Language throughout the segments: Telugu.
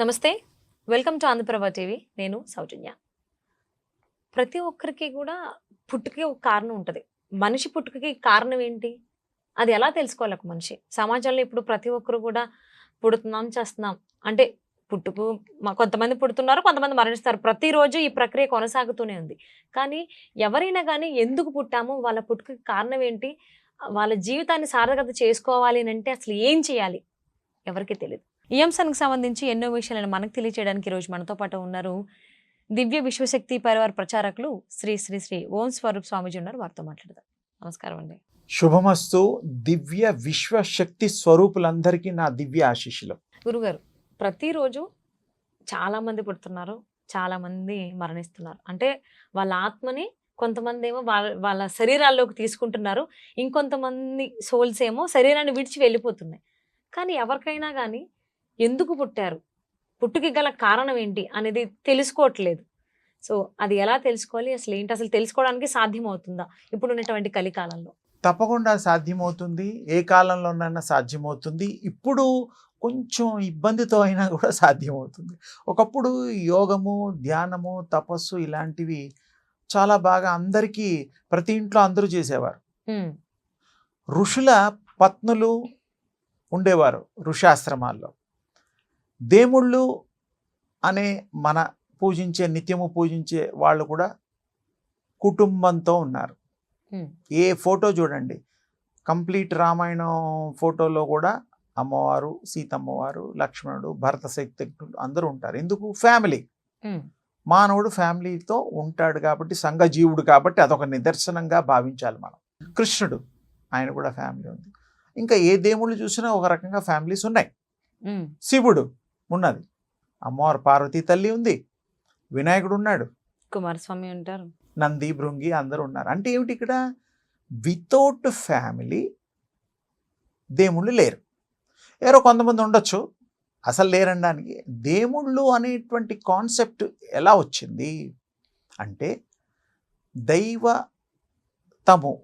నమస్తే. Welcome to Andhra Prabha TV. నేను సౌజన్య. ప్రతి ఒక్కరికి కూడా పుట్టుకి ఒక కారణం ఉంటుంది. మనిషి పుట్టుకకి కారణం ఏంటి? అది ఎలా తెలుసుకోవాలి ఒక మనిషి? సమాజంలో ఇప్పుడు ప్రతి ఒక్కరు కూడా పుడుతున్నాం చేస్తున్నాం. అంటే పుట్టుకు కొంతమంది పుడుతున్నారు కొంతమంది మరణిస్తారు. ప్రతిరోజు ఈ ప్రక్రియ కొనసాగుతూనే ఉంది. కానీ ఎవరైనా కానీ ఎందుకు పుట్టాము? వాళ్ళ పుట్టుకకి కారణం ఏంటి? వాళ్ళ జీవితాన్ని సార్థకత చేసుకోవాలి అని అంటే అసలు ఏం చేయాలి? ఎవరికి తెలియదు ఈ అంశానికి సంబంధించి ఎన్నో విషయాలను మనకు తెలియచేయడానికి ఈరోజు మనతో పాటు ఉన్నారు దివ్య విశ్వశక్తి పరివార ప్రచారకులు శ్రీ శ్రీ శ్రీ ఓం స్వరూప్ స్వామీజీ ఉన్నారు. వారితో మాట్లాడదాం. నమస్కారం అండి. శుభమస్తు. దివ్య విశ్వశక్తి స్వరూపులందరికీ నా దివ్య ఆశీస్సులు. గురుగారు ప్రతిరోజు చాలా మంది పుడుతున్నారు చాలా మంది మరణిస్తున్నారు. అంటే వాళ్ళ ఆత్మని కొంతమంది ఏమో వాళ్ళ వాళ్ళ శరీరాల్లోకి తీసుకుంటున్నారు. ఇంకొంతమంది సోల్స్ ఏమో శరీరాన్ని విడిచి వెళ్ళిపోతున్నాయి. కానీ ఎవరికైనా కానీ ఎందుకు పుట్టారు? పుట్టుకి గల కారణం ఏంటి అనేది తెలుసుకోవట్లేదు. సో అది ఎలా తెలుసుకోవాలి? అసలు ఏంటి? అసలు తెలుసుకోవడానికి సాధ్యం అవుతుందా ఇప్పుడు ఉన్నటువంటి కలికాలంలో. తప్పకుండా సాధ్యమవుతుంది. ఏ కాలంలోనైనా సాధ్యమవుతుంది. ఇప్పుడు కొంచెం ఇబ్బందితో అయినా కూడా సాధ్యమవుతుంది. ఒకప్పుడు యోగము ధ్యానము తపస్సు ఇలాంటివి చాలా బాగా అందరికీ ప్రతి ఇంట్లో అందరూ చేసేవారు. ఋషుల పత్నులు ఉండేవారు ఋషాశ్రమాల్లో. దేముళ్ళు అనే మన పూజించే నిత్యము పూజించే వాళ్ళు కూడా కుటుంబంతో ఉన్నారు. ఏ ఫోటో చూడండి. కంప్లీట్ రామాయణం ఫోటోలో కూడా అమ్మవారు సీతమ్మవారు లక్ష్మణుడు భరత శక్తులు అందరూ ఉంటారు. ఎందుకు? ఫ్యామిలీ. మానవుడు ఫ్యామిలీతో ఉంటాడు కాబట్టి సంఘజీవుడు కాబట్టి అదొక నిదర్శనంగా భావించాలి మనం. కృష్ణుడు ఆయన కూడా ఫ్యామిలీ ఉంది. ఇంకా ఏ దేవుళ్ళు చూసినా ఒక రకంగా ఫ్యామిలీస్ ఉన్నాయి. శివుడు ఉన్నది. అమ్మవారు పార్వతీ తల్లి ఉంది. వినాయకుడు ఉన్నాడు. కుమారస్వామి ఉంటారు. నంది భృంగి అందరూ ఉన్నారు. అంటే ఏమిటి ఇక్కడ? వితౌట్ ఫ్యామిలీ దేవుళ్ళు లేరు. ఎవరో కొంతమంది ఉండొచ్చు. అసలు లేరనడానికి దేవుళ్ళు అనేటువంటి కాన్సెప్ట్ ఎలా వచ్చింది? అంటే దైవతము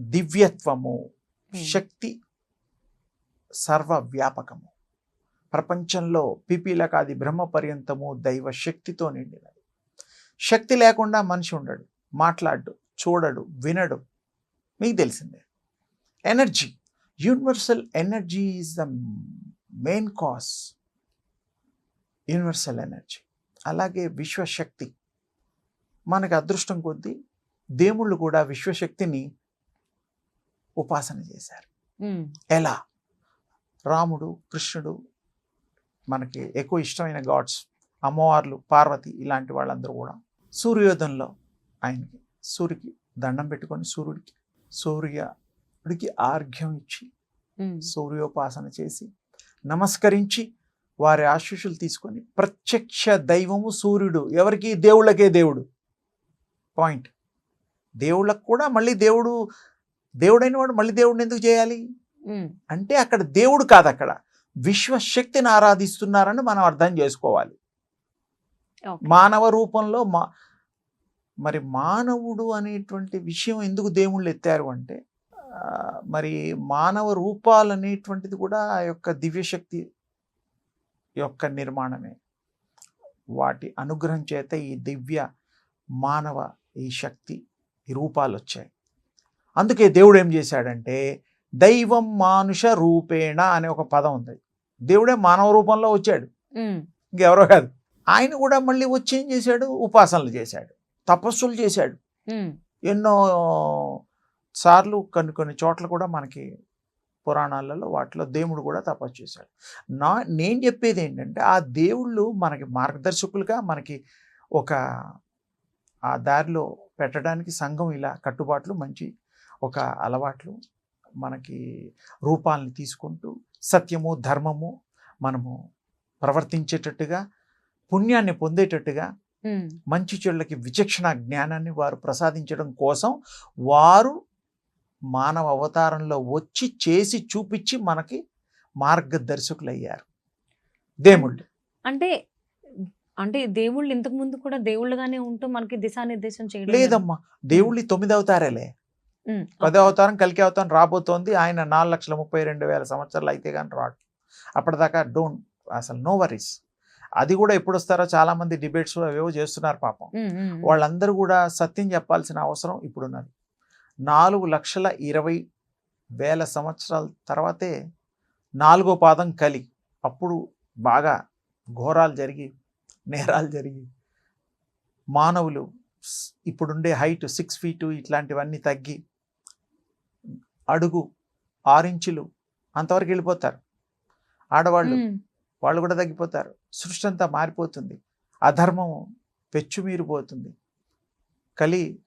దివ్యత్వము శక్తి సర్వవ్యాపకము. ప్రపంచంలో పిపీలకాది బ్రహ్మ పర్యంతము దైవ శక్తితో నిండినది. శక్తి లేకుండా మనిషి ఉండడు. మాట్లాడు చూడడు వినడు. మీకు తెలిసిందే. Energy universal energy is the main cause universal energy అలాగే విశ్వశక్తి. మనకి అదృష్టం కొద్దీ దేవుళ్ళు కూడా విశ్వశక్తిని ఉపాసన చేశారు. ఎలా? రాముడు కృష్ణుడు మనకి ఎక్కువ ఇష్టమైన గాడ్స్ అమ్మవార్లు పార్వతి ఇలాంటి వాళ్ళందరూ కూడా సూర్యోదయంలో ఆయనకి సూర్యుడికి దండం పెట్టుకొని సూర్యుడికి సూర్యుడికి ఆర్ఘ్యం ఇచ్చి సూర్యోపాసన చేసి నమస్కరించి వారి ఆశీస్సులు తీసుకొని ప్రత్యక్ష దైవము సూర్యుడు. ఎవరికి? దేవుళ్ళకే దేవుడు. పాయింట్. దేవుళ్ళకు కూడా మళ్ళీ దేవుడు దేవుడైన వాడు మళ్ళీ దేవుడిని ఎందుకు చేయాలి? అంటే అక్కడ దేవుడు కాదు అక్కడ విశ్వశక్తిని ఆరాధిస్తున్నారని మనం అర్థం చేసుకోవాలి. మానవ రూపంలో మా మరి మానవుడు అనేటువంటి విషయం ఎందుకు దేవుళ్ళు ఎత్తారు అంటే మరి మానవ రూపాలు అనేటువంటిది కూడా ఆ యొక్క దివ్యశక్తి యొక్క నిర్మాణమే. వాటి అనుగ్రహం చేత ఈ దివ్య మానవ ఈ శక్తి ఈ రూపాలు వచ్చాయి. అందుకే దేవుడు ఏం చేశాడంటే దైవం మానుష రూపేణ అనే ఒక పదం ఉంది. దేవుడే మానవ రూపంలో వచ్చాడు. ఇంకెవరో కాదు. ఆయన కూడా మళ్ళీ వచ్చి ఏం చేశాడు? ఉపాసనలు చేశాడు. తపస్సులు చేశాడు. ఎన్నో సార్లు కొన్ని కొన్ని చోట్ల కూడా మనకి పురాణాలలో వాటిలో దేవుడు కూడా తపస్సు చేశాడు. నా నేను చెప్పేది ఏంటంటే ఆ దేవుళ్ళు మనకి మార్గదర్శకులుగా మనకి ఒక ఆ దారిలో పెట్టడానికి సంఘం ఇలా కట్టుబాట్లు మంచి ఒక అలవాట్లు మనకి రూపాలని తీసుకుంటూ సత్యము ధర్మము మనము ప్రవర్తించేటట్టుగా పుణ్యాన్ని పొందేటట్టుగా మంచి చెడులకి విచక్షణ జ్ఞానాన్ని వారు ప్రసాదించడం కోసం వారు మానవ అవతారంలో వచ్చి చేసి చూపించి మనకి మార్గదర్శకులు అయ్యారు దేవుళ్ళు. అంటే అంటే దేవుళ్ళు ఇంతకు ముందు కూడా దేవుళ్ళుగానే ఉంటూ మనకి దిశానిర్దేశం చేయడం లేదమ్మా దేవుళ్ళు తొమ్మిది అవతారాలే. పదో అవతారం కలికి అవతారం రాబోతోంది. ఆయన నాలుగు లక్షల ముప్పై రెండు వేల సంవత్సరాలు అయితే కానీ రాడు. అప్పటిదాకా డోంట్ అసలు నో వరీస్. అది కూడా ఎప్పుడు వస్తారో చాలా మంది డిబేట్స్ అవేవో చేస్తున్నారు పాపం. వాళ్ళందరూ కూడా సత్యం చెప్పాల్సిన అవసరం ఇప్పుడున్నది. నాలుగు లక్షల ఇరవై వేల సంవత్సరాల తర్వాతే నాలుగో పాదం కలి. అప్పుడు బాగా ఘోరాలు జరిగి నేరాలు జరిగి మానవులు ఇప్పుడుండే హైట్ సిక్స్ ఫీటు ఇట్లాంటివన్నీ తగ్గి అడుగు ఆరించులు అంతవరకు వెళ్ళిపోతారు. ఆడవాళ్ళు వాళ్ళు కూడా తగ్గిపోతారు. సృష్టి అంతా మారిపోతుంది. అధర్మం పెచ్చుమీరిపోతుంది కలి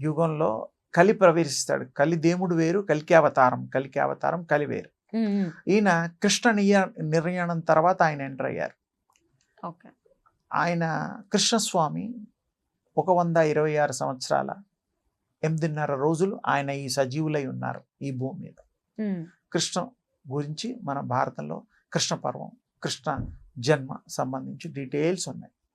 యుగంలో కలి ప్రవేశిస్తాడు. కలి దేవుడు వేరు కలికి అవతారం కలికి అవతారం కలి వేరు. ఈయన కృష్ణ నియ నిర్యాణం తర్వాత ఆయన ఎంటర్ అయ్యారు. ఆయన కృష్ణస్వామి ఒక వంద ఇరవై ఆరు సంవత్సరాల ఎనిమిదిన్నర రోజులు ఆయన ఈ సజీవులై ఉన్నారు ఈ భూమి మీద. కృష్ణ గురించి మన భారతంలో కృష్ణ పర్వం కృష్ణ జన్మ సంబంధించి డీటెయిల్స్ ఉన్నాయి.